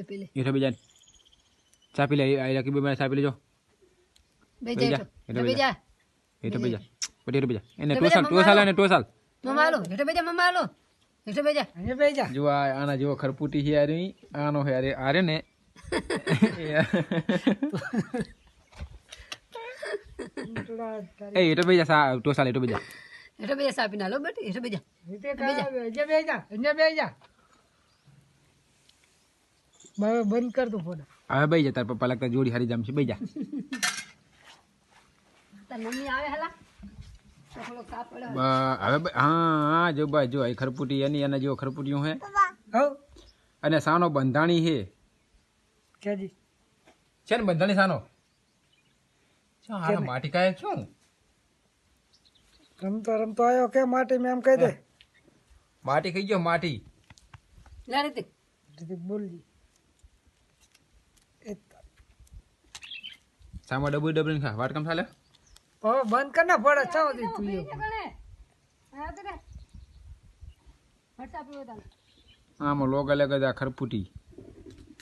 લે પેલે. હેઠો બેજા ચા પી લે આ રાકી બે ચા પી લેજો. બેજા, જા હેઠો. બે જા હેઠો બેજા. પછી હેઠો બેજા. એને બેજા, ટોસાલ ટોસાલ અને ટોસાલ મમ્મા આલો હેઠો બે જા મમ્મા આલો હેઠો બે જા અહીંયા બેહી જા આ આના જેવો ખરપૂટી છે આરી આનો હે અરે આરે ને. એ હેઠો બેજા સા ટોસાલ હેઠો બેજા. હેઠો બે જા સાપી ના લો બેટી. હેઠો બે જા રીતે કરાવે જા જા બ- બંધ કર તું ફોન. હવે બેજા તાર પપ્પા લાગતા જોડી હારી જામ છે. બેજા તાર મમ્મી આવે હલા? હવે હા હા જો બા જો એ ખરપૂટી એની એના જેવો ખરપુટીયું હે. અને સાનો બંધાણી હે. છે ને બંધાણી સાનો? શું માટી કાય શું રમતો રમતો આવ્યો કે માટી મેં એમ કહી દે? માટી ખાઈ ગયો? માટી. રીતે બોલજી એ તો- સામા ડબલ ડબલ ખા વાટકામ ચાલે? હવે બંધ કર ને ફોડે ચાવ દી તું આમાં લોગ અલગ જ આ ખરપૂટી.